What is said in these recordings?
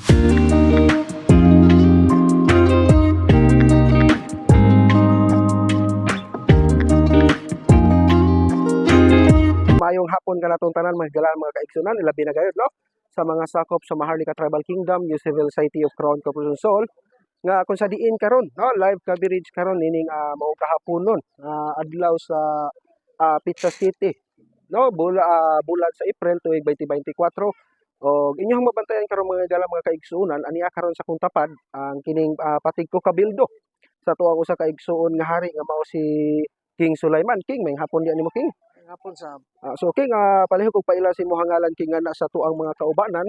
Mayong hapon ka natong tanan mga mga kaigsunan. Ilabi na gayud no? Sa mga sakop sa Maharlika Tribal Kingdom, New Civil Society of Crown Corporation Sol nga kung sa diin karon no? Live coverage karon nining uh, mao kahaponon uh, adlaw sa ah, Pizza City no? Bula ah, bulan sa April tuig 2024 og inyong mabantayan karon mga galang mga kaigsunan aniya karon sa kung tapad ang kining ah, patig ko kabildo. Sa tuwang usa ka igsuon nga hari nga mao si King Sulaiman. King may hapon di mo King. Hapon sa Ah, so king uh, palihog kog paila si mohangalan king nga na sa tuang mga kaubanan.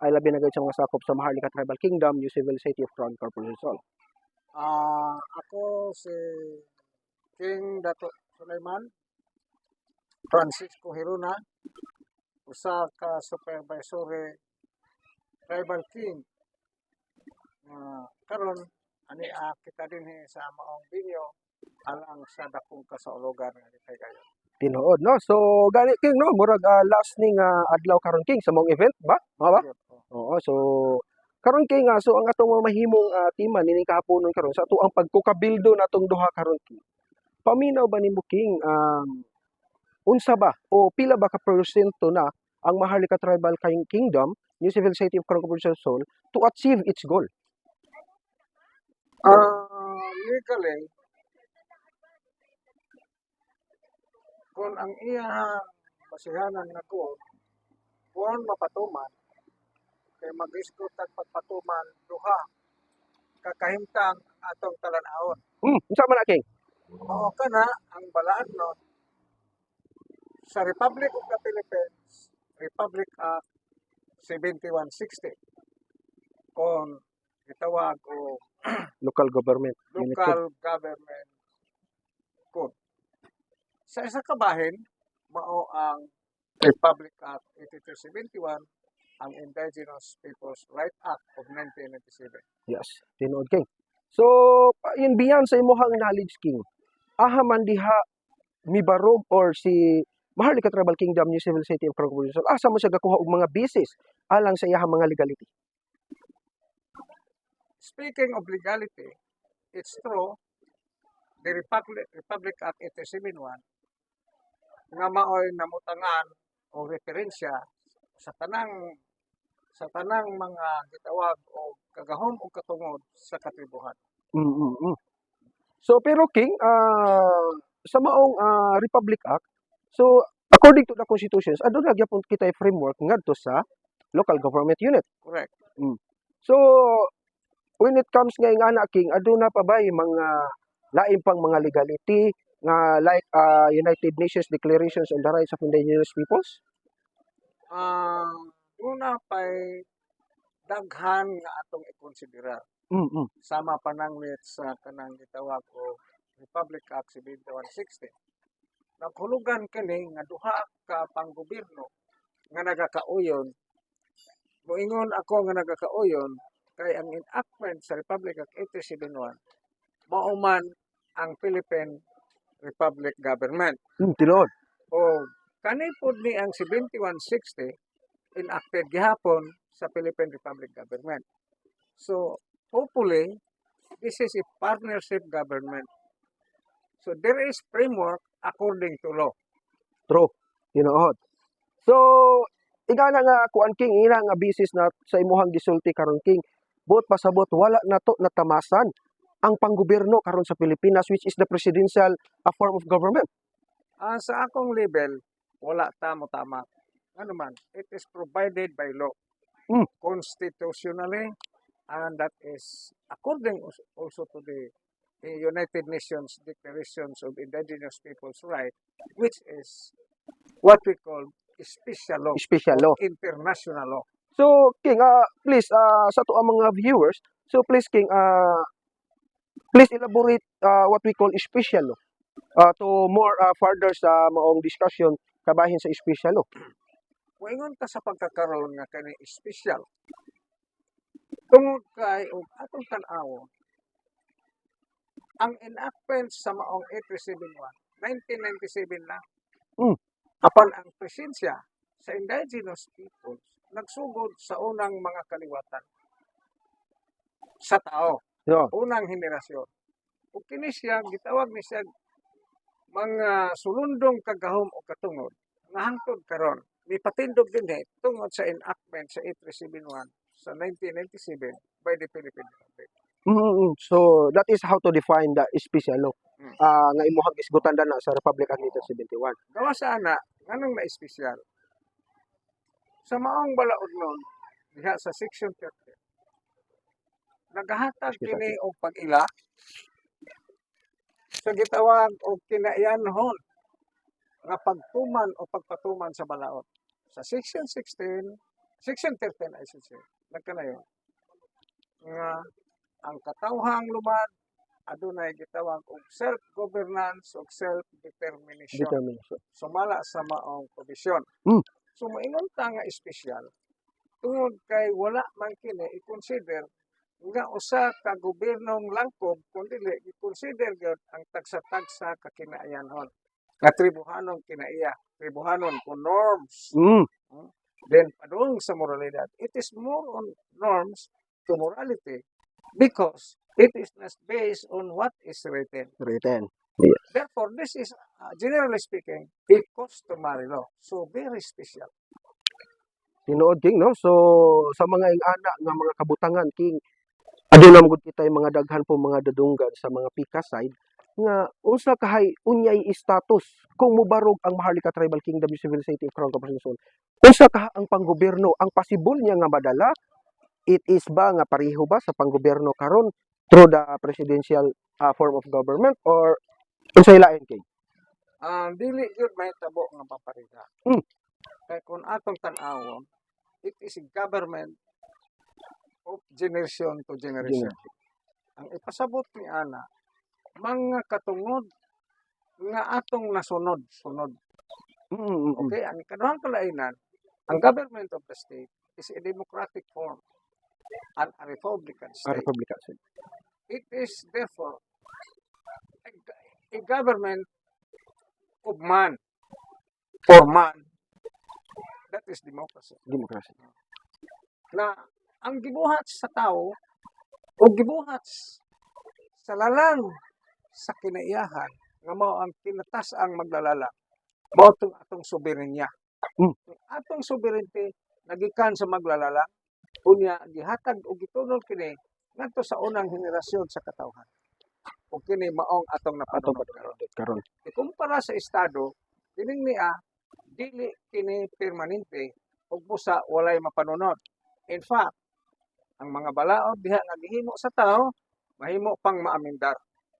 Ay labi na gayud sa mga sakop sa Maharlika Tribal Kingdom, New Civil City of Crown Corporation Sol. ah ako si King Dato Sulaiman Francisco Hiruna usa ka supervisory tribal king nga karon ani ah, kita din sa maong binyo alang sa dakong kasaulugan nga ditay kayo. Tinuod no. So gani king no murag ah, last ning ah, adlaw karon king sa mong event ba? Mga ba? Oo, so karon kay nga so ang atong mahimong uh, timan nining kahaponon karon sa tuang pagkukabildo natong duha karon king. Paminaw ba nimo king um, unsa ba o pila ba ka porsyento na ang Maharlika Tribal King- Kingdom, New Civil Society of Corporation Sol to achieve its goal? Ah, legally, kung ang iyang basihanan nga ko, kung mapatuman, kay mag-isgot at pagpatuman duha, kakahimtang atong talanawon. Hmm, unsa man na king? Mao ka na ang balaan no sa Republic of the Philippines, Republic Act 7160. Kung itawag o Local government. local government code. Sa isa ka bahin, mao ang Republic Act 8271, ang Indigenous Peoples' Right Act of 1997. Yes, tinuod king. So, yun beyond sa imuhang knowledge king, aha man diha mibarog or si Maharlika Tribal Kingdom New Civil City of Crown Corporation, asa mo siya gakuha og mga basis alang sa iyahang mga legality. Speaking of legality, it's true, the Republic, Republic Act 871 nga maoy namutangan o referensya sa tanang sa tanang mga gitawag o kagahom o katungod sa katribuhan. Mm, mm, mm. So pero king ah, sa maong ah, Republic Act, so according to the constitutions, aduna gyapon kita framework ngadto sa local government unit. Correct. So, when it comes nga nga na king, aduna pa ba yung mga lain pang mga legality nga like uh, United Nations Declarations on the Rights of Indigenous Peoples? Ang una pa'y daghan nga atong ikonsidera Mm, mm. sama pananglit sa kanang gitawag o Republic Act 7160. Naghulugan kini nga duha ka panggobyerno nga nagakauyon. Moingon ako nga nagakauyon kay ang enactment sa Republic Act 871 mao man ang Philippine Republic Government. Mm, tinuod. O kani pod ni ang 7160 enacted gihapon sa Philippine Republic Government. So, hopefully, this is a partnership government. So, there is framework according to law. True. Tinuod. So, igana nga kuan king ina nga bisis na sa imuhang gisulti karon king buot pasabot wala na to natamasan ang panggobyerno karon sa Pilipinas which is the presidential uh, form of government. Ah, sa akong level, wala tamo tama. Ano man, it is provided by law. Mm. Constitutionally, and that is according als- also to the United Nations Declarations of Indigenous Peoples' Rights, which is what we call special law, Special law. international law. So, King, uh, please, uh, sa to ang mga viewers, so please, King, uh, please elaborate uh, what we call special law uh, to more uh, further sa maong discussion kabahin sa special law. Moingon ka sa pagkakaroon nga kani special. Tungod kay og atong tan-awon ang enactment sa maong 871 1997 lang. Mm. Apan ang presensya sa indigenous peoples nagsugod sa unang mga kaliwatan sa tao. Yo. Unang henerasyon. Ug kini siya gitawag ni siya mga sulundong kagahom o katungod nga hangtod karon mipatindog dinhi tungod sa enactment sa 8371 sa 1997 by the Philippine Republic. Mm, So that is how to define the special law. Mm. Ah, nga imuhang isgutan na sa Republic Act 1971. Gawa sa ana nganong na espesyal. Sa maong balaod nun diha sa section 30 nagahatag Section kini og pag-ila sa gitawag og kinaiyanhon nga pagtuman o pagpatuman sa balaod. Sa section 16, section 13 I should say, nagkanayon nga ang katawhang lumad adunay gitawag og self-governance o self-determination Determination. sumala sa maong provision. Mm. So moingon ta nga espesyal tungod kay wala man kini i-consider nga usa ka gobernong langkob kundi i-consider gyud ang tagsa-tagsa ka kinaiyanhon nga tribuhanon kinaiya tribuhanon ko norms Mm. then padung sa moralidad it is more on norms to morality because it is not based on what is written Written. Therefore, this is, uh, generally speaking, a customary law. So, very special. Tinuod king no. So sa mga ingana nga mga kabutangan king aduna magud kita yung mga daghan po mga dadunggan sa mga pika side nga unsa kahay unyay status kung mubarog ang Maharlika Tribal Kingdom yung Civil Society of Crown Corporation unsa kaha ang panggobyerno ang possible niya nga madala it is ba nga pareho ba sa panggobyerno karon through the presidential uh, form of government or unsay lain kay Ang dili yun may tabo nga paparida. Mm. Kaya kung atong tanawon, it is a government of generation to generation. Ang ipasabot ni Ana, mga katungod nga atong nasunod, sunod. mm. Okay, ang ikaduhang kalainan, ang government of the state is a democratic form and a republican state. republika It is therefore a, a government of man for man. That is democracy. demokrasya Na ang gibuhat sa tao o gibuhat sa lalang sa kinaiyahan nga mao ang kinatas ang maglalala mao atong soberenya. Mm. Atong sovereignty nagikan sa maglalala unya gihatag og gitunol kini ngadto sa unang henerasyon sa katawhan. O kini maong atong napanunod karon. karon Ikumpara sa estado, kining niya dili kini permanente ug busa walay mapanunod. In fact, ang mga balaod diha nga gihimo sa tao mahimo pang maamindar.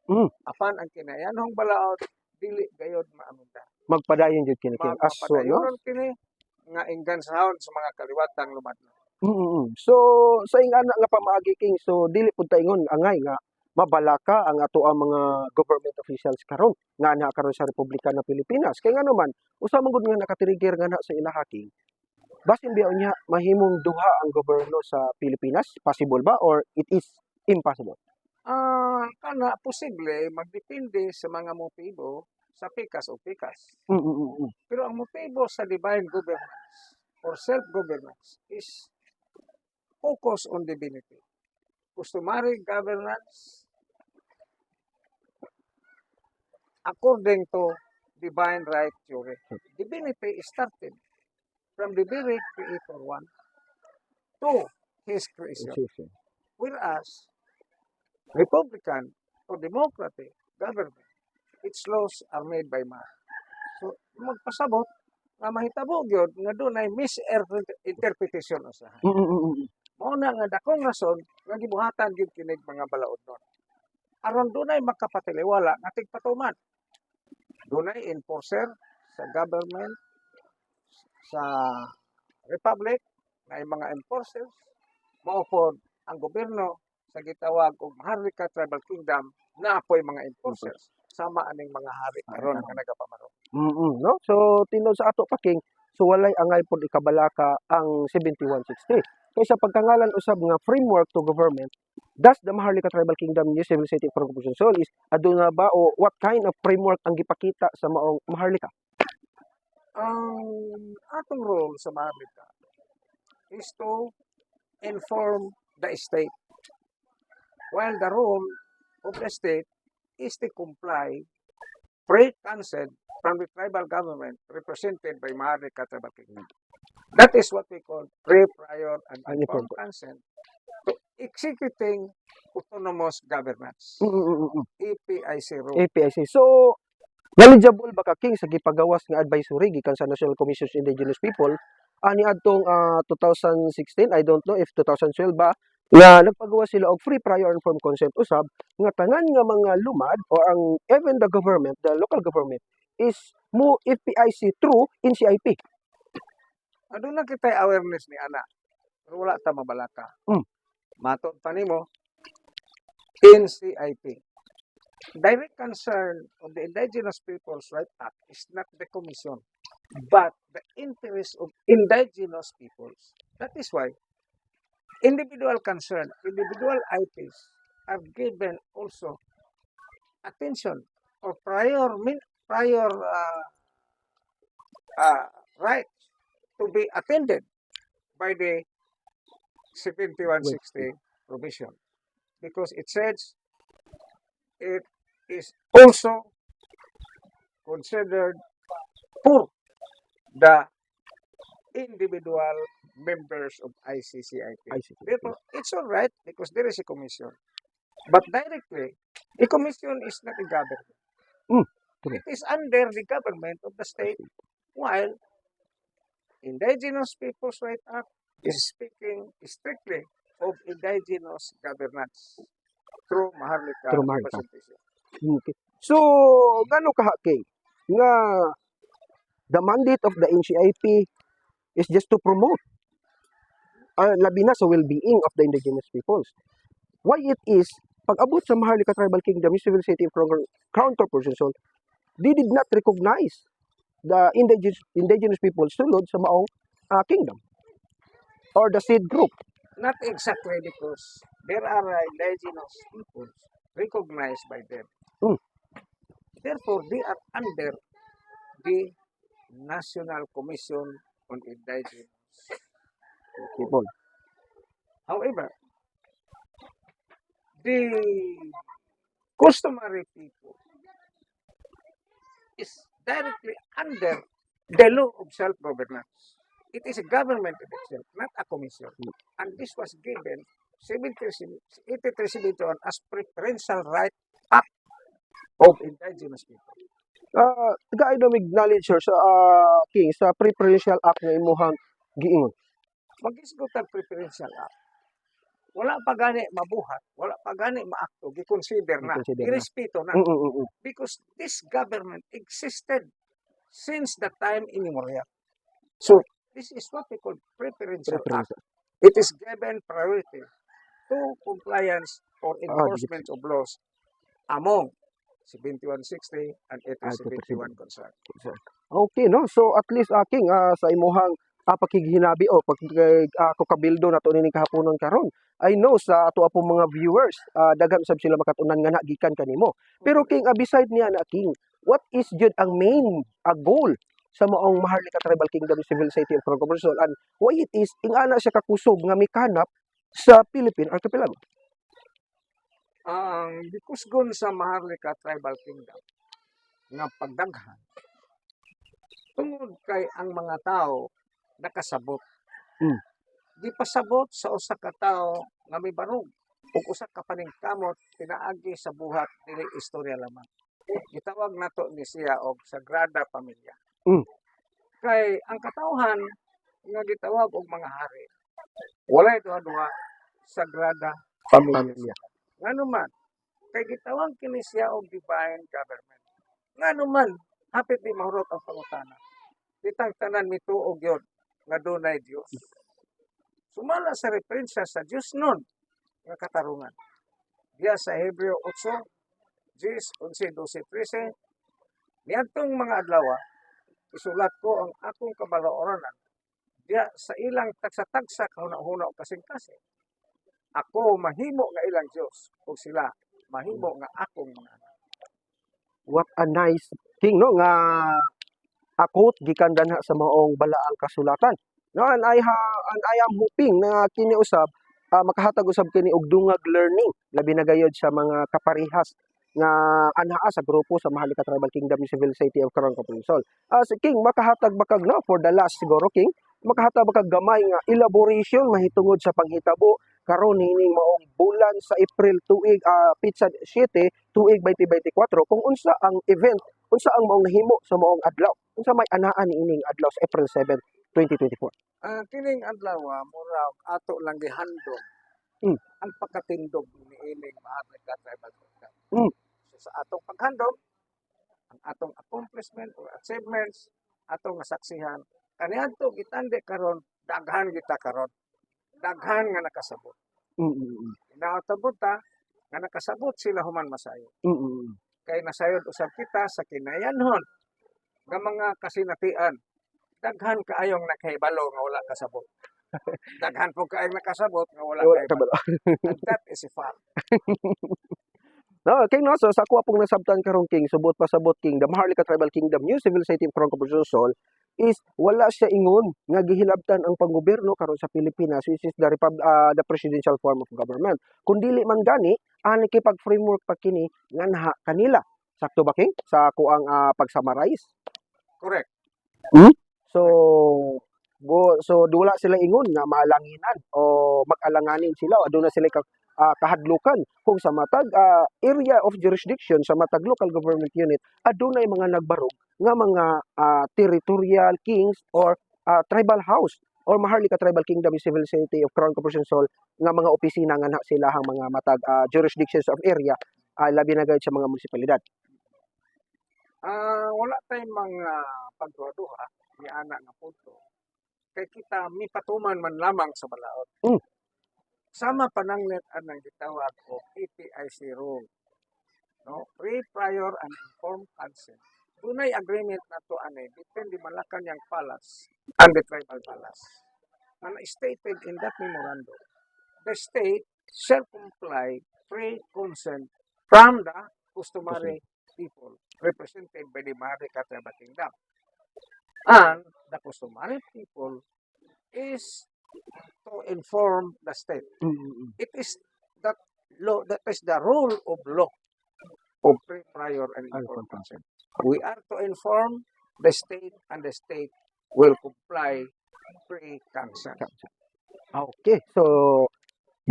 Mm. Apan ang kinayanhong balaod dili gayod maamindar. magpadayon jud kini king aso no kini nga inggansahon sa mga kaliwatang lumadlong. Mm. So sa ingana nga pamaagi king so dili pud ta ingon angay nga mabalaka ang ato ang mga government officials karon nga na karon sa Republika ng Pilipinas kay ngano man usa man gud nga nakatrigger nga na sa ilaha king basin biya unya mahimong duha ang gobyerno sa Pilipinas possible ba or it is impossible Ah, kana posible magdepende sa mga motibo sa pikas o pikas. mm mm, mm, mm. Pero ang motibo sa divine governance or self-governance is focus on divinity. Customary governance according to divine right theory. Divinity started from the very creator one to his creation. Whereas Republican or Democratic government, its laws are made by man. So, magpasabot nga mahitabo gyud nga dunay misinterpretation usaha. Mm, mm, mm, mm. Mao na nga dakong rason nga gibuhatan gyud kinig mga balaod nun. Aron dunay makapatiliwala nga tigpatuman. Dunay enforcer sa government sa republic na mga enforcers mao pod ang gobyerno sa gitawag og Maharlika Tribal Kingdom na apoy mga enforcers sama aning mga hari karon nga nagapamaro. Mm, no? So tinud sa ato pa king so walay angay pud ikabalaka ang 7160. Kay sa pagkangalan usab nga framework to government Thus, the Maharlika Tribal Kingdom New Civil Society of Corporation Soul is aduna ba o what kind of framework ang gipakita sa maong Maharlika? Ang atong role sa Maharlika is to inform the state while the role of the state is to comply pre-consent from the tribal government represented by Maharlika Tribal Kingdom. That is what we call pre-prior and Ano informed consent to executing autonomous governance. Mm, mm, mm. EPIC rule. APIC. So, knowledgeable ba ka king sa gipagawas nga advisory gikan sa National Commission on Indigenous People ani adtong ah, 2016 I don't know if 2012 ba nga nagpagawa sila og free prior informed consent usab nga tanan nga mga lumad o ang even the government the local government is mo FPIC through NCIP Ano lang kita awareness ni ana. Wala ta mabalaka. Mm. Matod pa nimo NCIP. Direct concern of the Indigenous Peoples Right Act is not the commission, but the interest of indigenous peoples. That is why individual concern, individual IPs are given also attention or prior prior uh, uh, right to be attended by the 7160 provision because it says it is also considered for the individual members of ICCIP. ICC. Therefore, it's all right because there is a commission. But directly, the commission is not a government. Mm. It is under the government of the state, while Indigenous Peoples' Right Act is speaking strictly of indigenous governance through Maharlika Through Maharlika. Okay. So, gano ka king nga the mandate of the NCIP is just to promote uh, labi na sa well-being of the indigenous peoples. Why it is, pag abot sa Maharlika Tribal Kingdom, yung Civil City of Crown, Crown Corporation, they did not recognize the indigenous, indigenous people sulod sa maong uh, kingdom or the seed group. Not exactly because there are indigenous peoples recognized by them. Mm. Therefore, they are under the National Commission on Indigenous People. However, the customary people is directly under the law of self-governance. It is a government in itself, not a commission. And this was given 8371 as preferential right act of indigenous people. Uh, taga do acknowledge sir sa uh, king sa preferential act nga imuhang giingon. Mag-isgot ang preferential act. Wala pa gani mabuhat, wala pa gani maakto, giconsider na, Giconsider na. irespeto na. Mm, mm, mm, mm. because this government existed since the time immemorial. So, this is what we call preferential act. Preferential. It is given priority to compliance or Ah, enforcement of laws among 7160 and Ah, 8071 concerned. Okay, no? So, at least, uh, King, ah, sa imuhang uh, pakighinabi o pag uh, ako kabildo na to nini kahaponon karon. I know sa ato apong mga viewers, ah, daghan sab sila makatunan nga na gikan kanimo. Pero King, ah, beside niya na King, what is jud ang main ah, goal sa maong Maharlika Tribal Kingdom Civil Society of Corporation and why it is ingana siya kakusog nga mikanap sa Philippine Archipelago. ang gikusgon sa Maharlika Tribal Kingdom nga pagdaghan tungod kay ang mga tao nakasabot. Mm. Di pasabot sa usa ka tao nga may barog ug usa ka paningkamot pinaagi sa buhat dili istorya lamang. Gitawag nato ni siya og Sagrada Pamilya. Mm. Kay ang katawhan nga gitawag og mga hari walay duha-duha Sagrada Pamilya. Pamilya. Ngano man, kay gitawag kini siya og divine government. Ngano man, hapit di mahurot ang pangutana. Ditang tanan mituog yun, nga dunay Dios. Sumala sa referensya sa Dios nun, nga katarungan. Diya sa Hebreo 8, 10, 11, 12, 13, niadtong mga adlaw, isulat ko ang akong kabalooranan diya sa ilang tagsa-tagsa kahuna-huna o kasing-kasing ako mahimo nga ilang Dios ug sila mahimo nga akong mga anak. what a nice thing no nga akot gikan danha sa maong balaang kasulatan no and I ha and I am hoping na kini usab ah, makahatag usab kini og dungag learning labi na gayod sa mga kaparehas nga anhaa sa grupo sa Maharlika Tribal Kingdom ni Civil Society of Coron Kapulsol. Ah, si King makahatag bakag no for the last siguro King makahatag bakag gamay nga elaboration mahitungod sa panghitabo karon hining maong bulan sa April tuig ah, pizza 7 tuig 2024 kung unsa ang event unsa ang maong nahimo sa maong adlaw unsa may anaan ni ining adlaw sa April 7 2024 Ah, kining adlaw ah, mura ato lang gihandom. Mm. Ang pagkatindog ni ining Maharlika Tribal Kingdom. Mm. So, sa atong paghandom, ang atong accomplishment or achievements, atong nasaksihan, kaniadto gitande karon daghan kita karon. Daghan nga nakasabot. mm mm Inaotabot ta nga nakasabot sila human masayo. mm mm Kay nasayod usab kita sa kinayanhon nga mga kasinatian. Daghan kaayong nakahibalo nga wala kasabot. Daghan po kaayong nakasabot nga wala kahibalo. And that is a fact. No, king no, so sa ako pong nasabtan karong king, subot pa sabot king, the Maharlika Tribal Kingdom, New Civil Society of Coron Sol is wala siya ingon nga gihilabtan ang panggobyerno karon sa Pilipinas which is the repub- ah, the presidential form of government. Kung dili man gani, ani kay pag framework pa kini nga naha kanila. Sakto ba king? Sa ako ang ah, pag-summarize. Correct. So go so wala sila ingon nga maalanginan o mag-alanganin sila o aduna sila ka, ah, kahadlukan kung sa matag ah, area of jurisdiction sa matag local government unit adunay mga nagbarog nga mga ah, territorial kings or ah, tribal house or Maharlika Tribal Kingdom Civil Society of Crown Corporation Sol nga mga opisina nga na sila ang mga matag ah, jurisdictions of area ah, labi na gayud sa mga munisipalidad. Ah, wala tayong mga pagduha-duha ni ana nga punto. Kay kita mi patuman man lamang sa balaod. Mm. Sama pananglet anang gitawag o PPIC rule. No? Pre, prior, and informed consent. Dunay agreement na to anay between the Malacanang Palace and the Tribal Palace. And stated in that memorandum, the state shall comply pre-consent from the customary people represented by the Maharlika Tribal Kingdom. And the customary people is to inform the state. It is that law, that is the rule of law of pre, prior, and informed consent. We are to inform the state and the state will comply pre-consent. Okay, so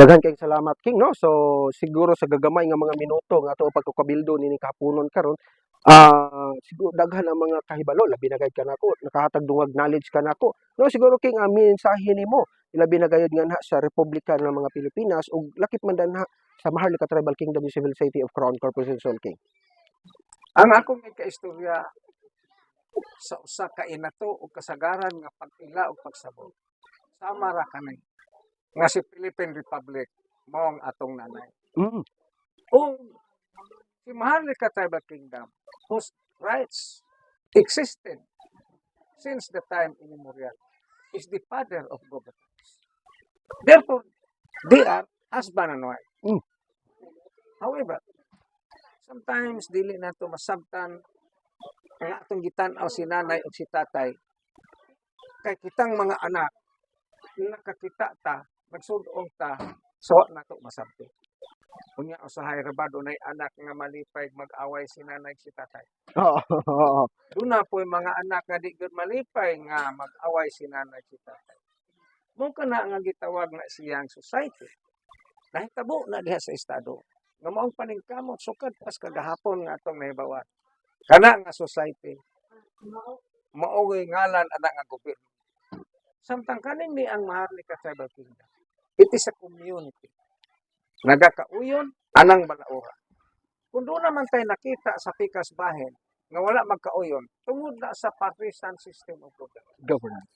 daghan kayong salamat king no. So siguro sa gagamay nga mga minuto nga ato pagkukabildo nini kahaponon karon ah siguro daghan ang mga kahibalo labi na gayud kanako nakahatag dungag knowledge kanako. No siguro king ang mensahe nimo labi na gayud nga na sa Republika ng mga Pilipinas ug lakip man danha sa Maharlika Tribal Kingdom Civil Society of Crown Corporation Sol King. Ang akong ikaistorya sa usa ka inato o kasagaran nga pagila o pagsabot. Sama ra kanay nga si Philippine Republic mao ang atong nanay. Mm. O si Maharlika Tribal Kingdom whose rights existed since the time immemorial is the father of governance. Therefore, they are husband and wife. Mm. However, sometimes dili na to masabtan ang atong gitan-aw si nanay o si tatay kay kitang mga anak nakakita ta nagsudong ta so na to masabti unya usahay rabado nay anak nga malipay mag-away si nanay si tatay Oo. Duna po yung mga anak nga di gud malipay nga mag-away si nanay si tatay. Mo kana nga gitawag na siyang society. Nahitabo na diha sa estado. Nga maong paningkamot sukad pas kagahapon nga atong nahibawan. Kana nga society. Mao'y ngalan anak nga gobyerno. Samtang kanin ni ang Maharlika Tribal Kingdom. It is a community. Nagakauyon anang balaura. Kung doon naman tayo nakita sa pikas bahin, nga wala magkauyon, tungod na sa partisan system of government. Governance.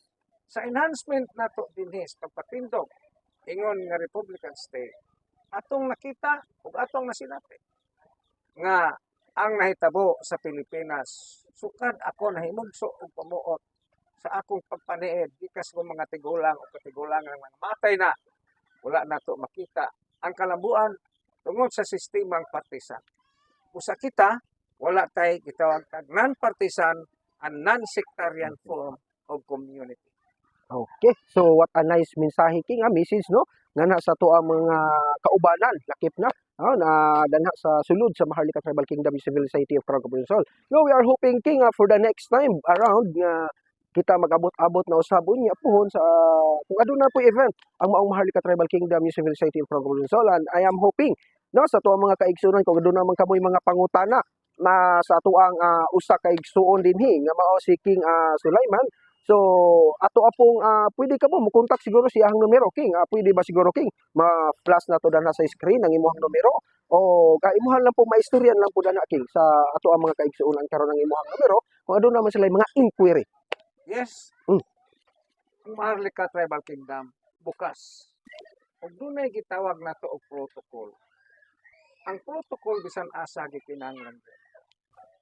Sa enhancement na to dinhis, pagpatindog, ingon nga Republican state, atong nakita ug atong nasinati nga ang nahitabo sa Pilipinas sukad ako nahimugso og pamuot sa akong pagpaniid gikas ko mga tigulang o katigulang nga mga matay na wala na to makita. Ang kalambuan tungod sa sistemang partisan. Usa kita wala tay gitawag tag non-partisan and non-sectarian form of community. Okay. So what a nice mensahe king, a message no? Nga na sa to ang mga kaubanan lakip na ah, na danha sa sulod sa Maharlika Tribal Kingdom Civil Society of Crown Provincial. No, we are hoping king ah, for the next time around nga kita mag-abot-abot na usabon niya pohon sa kung aduna po event ang maong Maharlika Tribal Kingdom Civil Society Provincial and I am hoping no sa to ang mga kaigsunan kung aduna man kamoy mga pangutana na sa ato ang ah, usa ka igsuon dinhi nga mao si King ah, Sulaiman. So, ato apong ah, pwede ka mo mukontak siguro si ahang numero king. Ah, pwede ba siguro king? Ma-flash na to dana sa screen ang imong numero? O kaimuhan lang po maistoryan lang po dana king sa ato ang mga kaigsuonan karon ang imong numero. Kung aduna man sila mga inquiry. Yes. Mm. Ang Maharlika Tribal Kingdom, bukas. Kung dunay gitawag na to og protocol, ang protocol bisan asa gikinanglan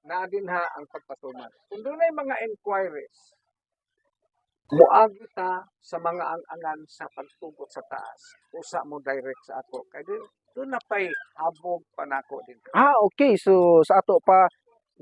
na din ha ang pagpatuman. Kung dunay mga inquiries, muagi ta sa mga ang-angan sa pagtugot sa taas. Usa mo direct sa ako. Kaya din, doon na pa'y habog panako din. Ah, okay. So sa ato pa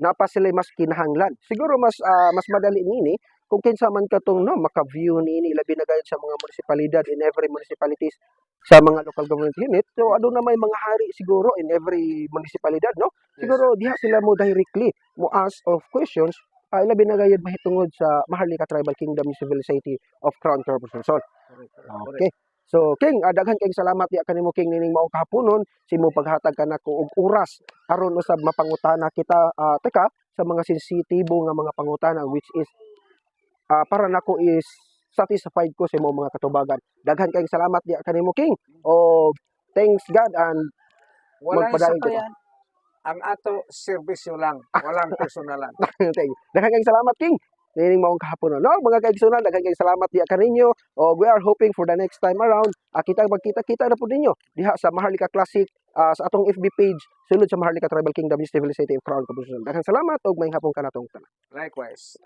napa sila mas kinahanglan. Siguro mas ah, mas madali nini kung kinsa man katong no maka-view niini labi na gayud sa mga munisipalidad in every municipalities sa mga local government unit. So aduna may mga hari siguro in every municipalidad no. Siguro diha sila mo directly mo ask of questions ay labi na gayud mahitungod sa Maharlika Tribal Kingdom Civil Society of Crown Corporation. So, Okay. So King, ah, daghan kayong salamat ya kanimo King nining maong kahaponon si mo paghatag ka nako og oras aron usab mapangutana kita ah, teka sa mga sensitibo nga mga pangutana which is ah, para nako is satisfied ko sa imong mga katubagan. Daghan kayong salamat ya kanimo King. O thanks God and Magpadayon ko. yan. Ang ato serbisyo lang, walang personalan. Daghan kayong salamat King. Nining maong kahaponon. No, mga kaigsunan, daghan kayong salamat diya kaninyo. O we are hoping for the next time around, ah, kita magkita-kita na po ninyo diha sa Maharlika Classic ah, sa atong FB page sulod sa Maharlika Tribal Kingdom Civil City of Crown Composition. Daghan salamat og may hapon kanatong tanan. Likewise.